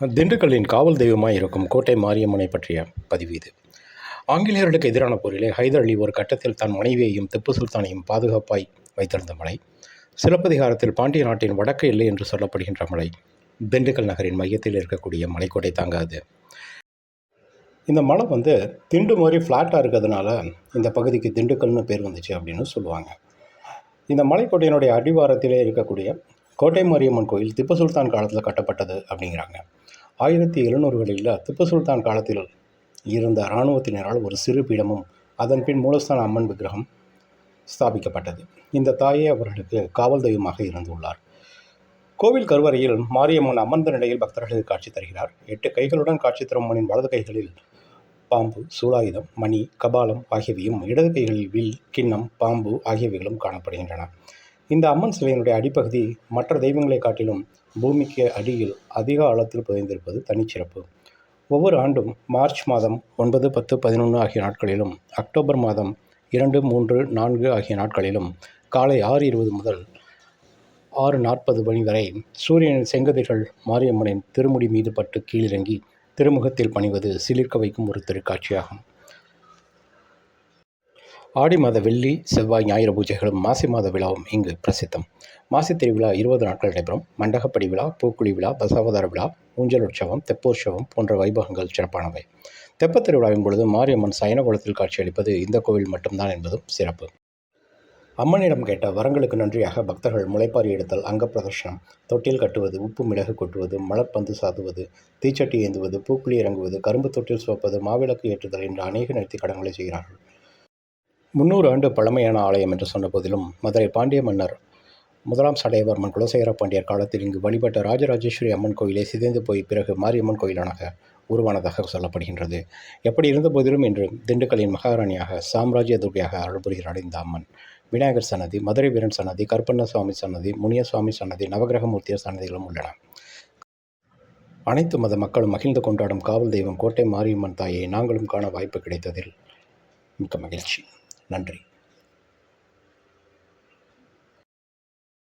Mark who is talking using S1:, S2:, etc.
S1: திண்டுக்கல்லின் காவல் தெய்வமாக இருக்கும் கோட்டை மாரியம்மனை பற்றிய பதிவு இது. ஆங்கிலேயர்களுக்கு எதிரான போரிலே ஹைதர் அலி ஒரு கட்டத்தில் தன் மனைவியையும் திப்பு சுல்தானையும் பாதுகாப்பாய் வைத்திருந்த மலை. சிலப்பதிகாரத்தில் பாண்டிய நாட்டின் வடக்கு இல்லை என்று சொல்லப்படுகின்ற மலை திண்டுக்கல் நகரின் மையத்தில் இருக்கக்கூடிய மலைக்கோட்டை தாங்காது. இந்த மலை வந்து திண்டு மாதிரி ஃப்ளாட்டாக இருக்கிறதுனால இந்த பகுதிக்கு திண்டுக்கல்னு பேர் வந்துச்சு அப்படின்னு சொல்லுவாங்க. இந்த மலைக்கோட்டையினுடைய அடிவாரத்திலே இருக்கக்கூடிய கோட்டை மாரியம்மன் கோயில் திப்பு சுல்தான் காலத்தில் கட்டப்பட்டது அப்படிங்கிறாங்க. ஆயிரத்தி எழுநூறுகளில் திப்பு சுல்தான் காலத்தில் இருந்த இராணுவத்தினரால் ஒரு சிறு பீடமும் அதன் பின் மூலஸ்தான அம்மன் விக்கிரகம் ஸ்தாபிக்கப்பட்டது. இந்த தாயே அவர்களுக்கு காவல் தெய்வமாக இருந்துள்ளார் கோவில் கருவறையில் மாரியம்மன் அமர்ந்த நிலையில் பக்தர்களுக்கு காட்சி தருகிறார். எட்டு கைகளுடன் காட்சி தரும் அம்மனின் வலது கைகளில் பாம்பு சூலாயுதம் மணி கபாலம் ஆகியவையும் இடது கைகளில் வில் கிண்ணம் பாம்பு ஆகியவைகளும் காணப்படுகின்றன. இந்த அம்மன் சிலையினுடைய அடிப்பகுதி மற்ற தெய்வங்களை காட்டிலும் பூமிக்கு அடியில் அதிக ஆழத்தில் புதைந்திருப்பது தனிச்சிறப்பு. ஒவ்வொரு ஆண்டும் மார்ச் மாதம் ஒன்பது பத்து பதினொன்று ஆகிய நாட்களிலும் அக்டோபர் மாதம் இரண்டு மூன்று நான்கு ஆகிய நாட்களிலும் காலை ஆறு இருபது முதல் ஆறு நாற்பது மணி வரை சூரியனின் செங்கதிர்கள் மாரியம்மனின் திருமுடி மீது பட்டு கீழிறங்கி திருமுகத்தில் பணிவது சிலிர்க்க வைக்கும் ஒரு திருக்காட்சியாகும். ஆடி மாத வெள்ளி செவ்வாய் ஞாயிறு பூஜைகளும் மாசி மாத விழாவும் இங்கு பிரசித்தம். மாசி திருவிழா இருபது நாட்கள் நடைபெறும். மண்டகப்படி விழா பூக்குழி விழா தசாவதார விழா ஊஞ்சல் உற்சவம் தெப்போற்சவம் போன்ற வைபவங்கள் சிறப்பானவை. தெப்பத் திருவிழாவின் பொழுது மாரியம்மன் சயன குளத்தில் காட்சியளிப்பது இந்த கோவில் மட்டும்தான் என்பதும் சிறப்பு. அம்மனிடம் கேட்ட வரங்களுக்கு நன்றியாக பக்தர்கள் முளைப்பாரி எடுத்தல் அங்க பிரதர்ஷனம் தொட்டில் கட்டுவது உப்பு மிளகு கொட்டுவது மலர்பந்து சாதுவது தீச்சட்டி ஏந்துவது பூக்குழி இறங்குவது கரும்பு தொட்டில் சுவப்பது மாவிளக்கு ஏற்றுதல் என்ற அநேக நேர்த்தி கடன்களை செய்கிறார்கள். முன்னூறு ஆண்டு பழமையான ஆலயம் என்று சொன்ன போதிலும் மதுரை பாண்டிய மன்னர் முதலாம் சடையவர்மன் குலசேகர பாண்டியர் காலத்தில் இங்கு வழிபட்ட ராஜராஜேஸ்வரி அம்மன் கோயிலை சிதைந்து போய் பிறகு மாரியம்மன் கோயிலானாக உருவானதாக சொல்லப்படுகின்றது. எப்படி இருந்த போதிலும் இன்று திண்டுக்கலின் மகாராணியாக சாம்ராஜ்ய துர்கையாக அருள்புரிகிறார் இந்த அம்மன் விநாயகர் சன்னதி மதுரை வீரன் சன்னதி கருப்பண்ண சுவாமி சன்னதி முனியசுவாமி சன்னதி நவகிரகமூர்த்தியர் சன்னதிகளும் உள்ளன. அனைத்து மத மக்களும் மகிழ்ந்து கொண்டாடும் காவல் தெய்வம் கோட்டை மாரியம்மன் தாயை நாங்களும் காண வாய்ப்பு கிடைத்ததில் மிக்க மகிழ்ச்சி. நன்றி.